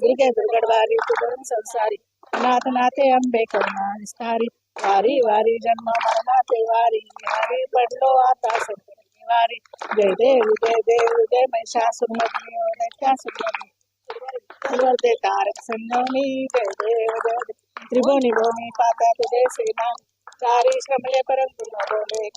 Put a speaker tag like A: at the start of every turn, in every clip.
A: दुर्गे दुर्गडवारी तुझं संसारी नाथ नाथे विस्तारी वारी वारी जन्म मरणाचे वारी वारी पडलो आता संकट वारी जय देव जय देव जय महिषासुरमर्दी ओ दैत्यासुरमर्दी वर्धे तारक संजवनी जय देव जय देव त्रिभुवनी भूमी पाता तुझे सेना चारी श्रमले परंतु न बोले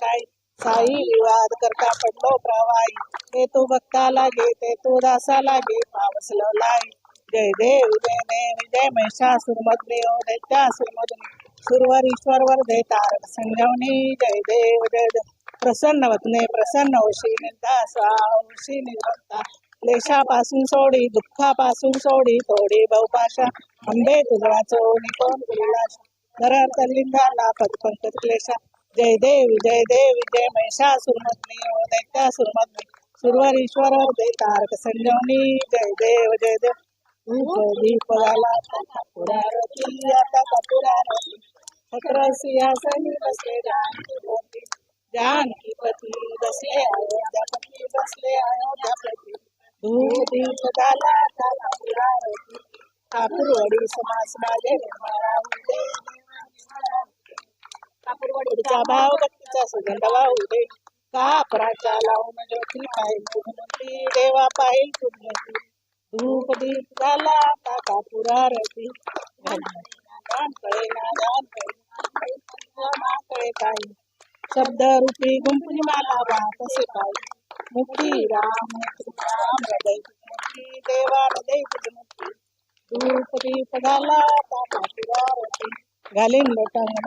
A: साई विवाद करता पडलो प्रवाही। ते तू भक्ता लागे, ते तू दासा लागे पावसलो लाई। जय देव जय देव, जय महिषासुरमर्दी ओ दैत्यासुरमर्दी सुरवर ईश्वर वर्धे तारक संजवनी जय देव जय देव। प्रसन्न वतने, प्रसन्न होशी निर्दासा होशी निर्वक्ता क्लेशापासून सोडी दुःखापासून सोडी थोडी बहुपाशा आंबे तुझा चोनी कोण तुलाश नरहर तल्लिंगाला पदपंकज क्लेशा. जय देव जय देव जय महिषासुरमग्नी ओ दैत्यासुरमग्नी सुरवर ईश्वर जय तारक संजवनी जय देव जय देव. धूप दीप झाला पुरारती आता कपुरारती सिंहासनी बसले जानकी पती जानकी पती बसले अयोध्यापती बसले अयोध्यापती धूप दीप झाला आता कपुरारती ठाकूरवाडी समास माझे निर्मळा उदे भाव भक्तीचा सुगंध वाहू दे का लावून ज्योती पाहिल तुझी देवा पाहिल तुझी धूप दीप झाला आता कापुरारती दान कळे ना दान कळे कळे काही शब्द रूपी गुंफणी मला वाहत मुक्ती राम राम हृदय मुक्ति देवा हृदय मुक्ति। धूप दीप कापुरारती घालीन लोटांगण